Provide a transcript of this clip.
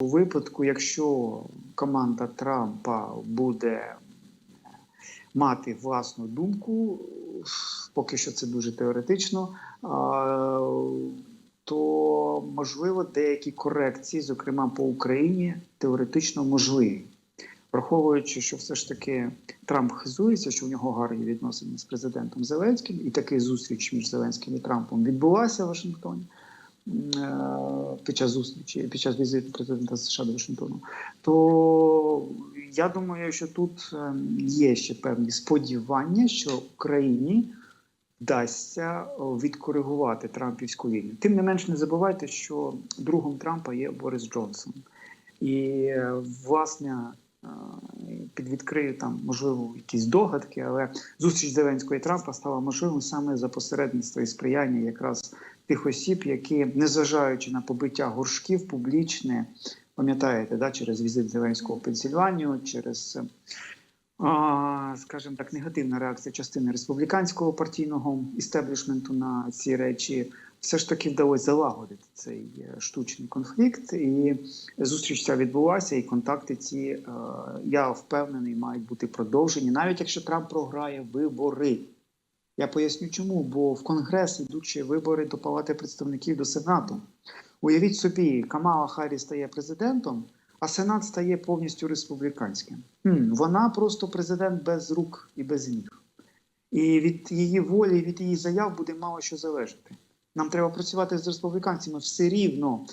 у випадку, якщо команда Трампа буде мати власну думку, поки що це дуже теоретично, то можливо деякі корекції, зокрема по Україні, теоретично можливі. Враховуючи, що все ж таки Трамп хизується, що в нього гарні відносини з президентом Зеленським, і така зустріч між Зеленським і Трампом відбулася в Вашингтоні під час зустрічі, під час візиту президента США до Вашингтону, то я думаю, що тут е, є ще певні сподівання, що Україні вдасться відкоригувати Трампівську лінію. Тим не менш, не забувайте, що другом Трампа є Борис Джонсон. І е, власне е, підвідкрию там, можливо, якісь догадки, але зустріч Зеленського і Трампа стала можливим саме за посередництва і сприяння якраз тих осіб, які, незважаючи на побиття горшків, публічне, пам'ятаєте, да, через візит Зеленського в Пенсільванію, через, а, скажімо так, негативна реакція частини республіканського партійного істеблішменту на ці речі, все ж таки вдалося залагодити цей е, штучний конфлікт. І зустріч ця відбулася, і контакти ці, е, я впевнений, мають бути продовжені, навіть якщо Трамп програє вибори. Я поясню чому, бо в Конгрес ідуть вибори до Палати представників до Сенату. Уявіть собі, Камала Харріс стає президентом, а Сенат стає повністю республіканським. Хм, вона просто президент без рук і без ніг. І від її волі, від її заяв буде мало що залежати. Нам треба працювати з республіканцями все рівно.